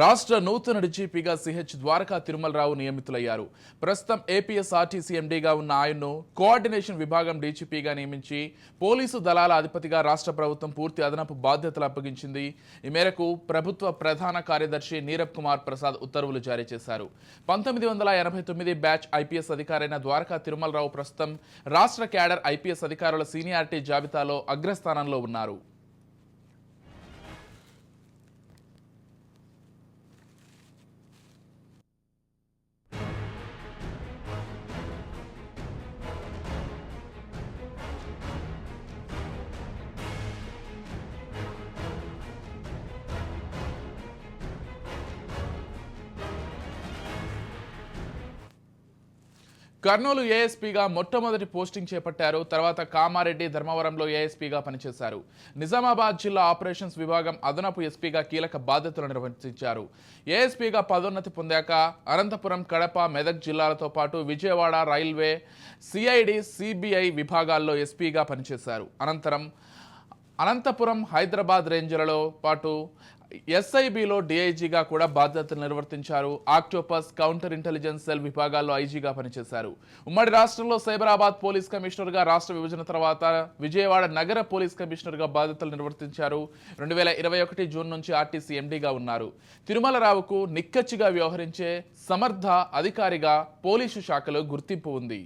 రాష్ట్ర నూతన డీజీపీగా సిహెచ్ ద్వారకా తిరుమలరావు నియమితులయ్యారు. ప్రస్తుతం ఏపీఎస్ఆర్టీసీ ఎండీగా ఉన్న ఆయన్ను కోఆర్డినేషన్ విభాగం డీజీపీగా నియమించి పోలీసు దళాల అధిపతిగా రాష్ట్ర ప్రభుత్వం పూర్తి అదనపు బాధ్యతలు అప్పగించింది. ఈ మేరకు ప్రభుత్వ ప్రధాన కార్యదర్శి నీరబ్ కుమార్ ప్రసాద్ ఉత్తర్వులు జారీ చేశారు. పంతొమ్మిది వందల ఎనభై తొమ్మిది బ్యాచ్ ఐపీఎస్ అధికారైన ద్వారకా తిరుమలరావు ప్రస్తుతం రాష్ట్ర క్యాడర్ ఐపీఎస్ అధికారుల సీనియారిటీ జాబితాలో అగ్రస్థానంలో ఉన్నారు. కర్నూలు ఏఎస్పీగా మొట్టమొదటి పోస్టింగ్ చేపట్టారు. తర్వాత కామారెడ్డి ధర్మవరంలో ఏఎస్పీగా పనిచేశారు. నిజామాబాద్ జిల్లా ఆపరేషన్స్ విభాగం అదనపు ఎస్పీగా కీలక బాధ్యతలు నిర్వర్తించారు ఏఎస్పీగా పదోన్నతి పొందాక అనంతపురం కడప మెదక్ జిల్లాలతో పాటు విజయవాడ రైల్వే సిఐడి సిబిఐ విభాగాల్లో ఎస్పీగా పనిచేశారు. అనంతరం అనంతపురం హైదరాబాద్ రేంజ్లలో పాటు ఎస్ఐబిలో డిఐజీగా కూడా బాధ్యతలు నిర్వర్తించారు. ఆక్టోపస్ కౌంటర్ ఇంటెలిజెన్స్ సెల్ విభాగాల్లో ఐజీగా పనిచేశారు. ఉమ్మడి రాష్ట్రంలో సైబరాబాద్ పోలీస్ కమిషనర్గా రాష్ట్ర విభజన తర్వాత విజయవాడ నగర పోలీస్ కమిషనర్గా బాధ్యతలు నిర్వర్తించారు. రెండు వేల ఇరవై ఒకటి జూన్ నుంచి ఆర్టీసీ ఎండీగా ఉన్నారు. తిరుమలరావుకు నిక్కచ్చిగా వ్యవహరించే సమర్థ అధికారిగా పోలీసు శాఖలో గుర్తింపు ఉంది.